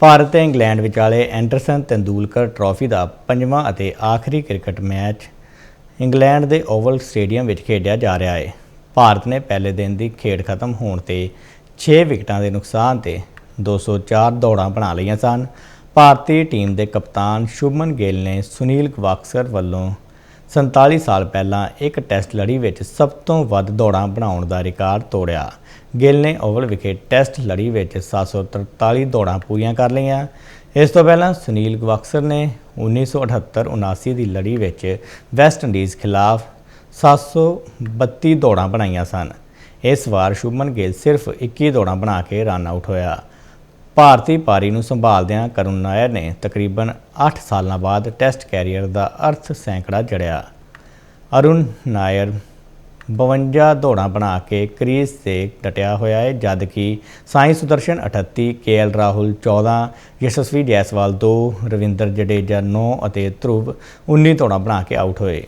ਭਾਰਤ ਤੇ ਇੰਗਲੈਂਡ ਵਿਚਾਲੇ Anderson Tendulkar trophy ਦਾ ਪੰਜਵਾਂ ਅਤੇ ਆਖਰੀ ਕ੍ਰਿਕਟ ਮੈਚ ਇੰਗਲੈਂਡ ਦੇ ਓਵਲ ਸਟੇਡੀਅਮ ਵਿੱਚ ਖੇਡਿਆ ਜਾ ਰਿਹਾ ਹੈ ਭਾਰਤ ਨੇ ਪਹਿਲੇ ਦਿਨ ਦੀ ਖੇਡ ਖਤਮ ਹੋਣ ਤੇ 6 ਵਿਕਟਾਂ ਦੇ ਨੁਕਸਾਨ ਤੇ 204 ਦੌੜਾਂ ਬਣਾ ਲਈਆਂ ਸਨ। ਭਾਰਤੀ ਟੀਮ ਦੇ ਕਪਤਾਨ ਸ਼ੁਭਮਨ ਗਿੱਲ ਨੇ ਸੁਨੀਲ ਗਵਾਸਕਰ ਵੱਲੋਂ 47 ਸਾਲ ਪਹਿਲਾਂ ਇੱਕ ਟੈਸਟ ਲੜੀ ਵਿੱਚ ਸਭ ਤੋਂ ਵੱਧ ਦੌੜਾਂ ਬਣਾਉਣ ਦਾ ਰਿਕਾਰਡ ਤੋੜਿਆ। ਗਿੱਲ ਨੇ ਓਵਲ ਵਿਖੇ ਟੈਸਟ ਲੜੀ ਵਿੱਚ 743 ਦੌੜਾਂ ਪੂਰੀਆਂ ਕਰ ਲਈਆਂ। ਇਸ ਤੋਂ ਪਹਿਲਾਂ ਸੁਨੀਲ ਗਵਾਕਸਰ ਨੇ 1978-79 ਦੀ ਲੜੀ ਵਿੱਚ ਵੈਸਟ ਇੰਡੀਜ਼ ਖਿਲਾਫ 732 ਦੌੜਾਂ ਬਣਾਈਆਂ ਸਨ। ਇਸ ਵਾਰ ਸ਼ੁਭਮਨ ਗਿੱਲ ਸਿਰਫ 21 ਦੌੜਾਂ ਬਣਾ ਕੇ ਰਨ ਆਊਟ ਹੋਇਆ। ਭਾਰਤੀ ਪਾਰੀ ਨੂੰ ਸੰਭਾਲਦਿਆਂ ਕਰੁਣ ਨਾਇਰ ਨੇ ਤਕਰੀਬਨ 8 ਸਾਲਾਂ ਬਾਅਦ ਟੈਸਟ ਕੈਰੀਅਰ ਦਾ ਅਰਥ ਸੈਂਕੜਾ ਜੜਿਆ। ਅਰੁਣ ਨਾਇਰ 52 ਦੌੜਾਂ ਬਣਾ ਕੇ ਕ੍ਰੀਜ਼ ਤੇ ਡਟਿਆ ਹੋਇਆ ਹੈ, ਜਦ ਕਿ ਸਾਈ ਸੁਦਰਸ਼ਨ 38 ਕੇਐਲ ਰਾਹੁਲ 14 ਯਸ਼ਸਵੀ ਜੈਸਵਾਲ 2 ਰਵਿੰਦਰ ਜਡੇਜਾ 9 ਅਤੇ ਧਰੁਵ 19 ਦੌੜਾਂ ਬਣਾ ਕੇ ਆਊਟ ਹੋਏ।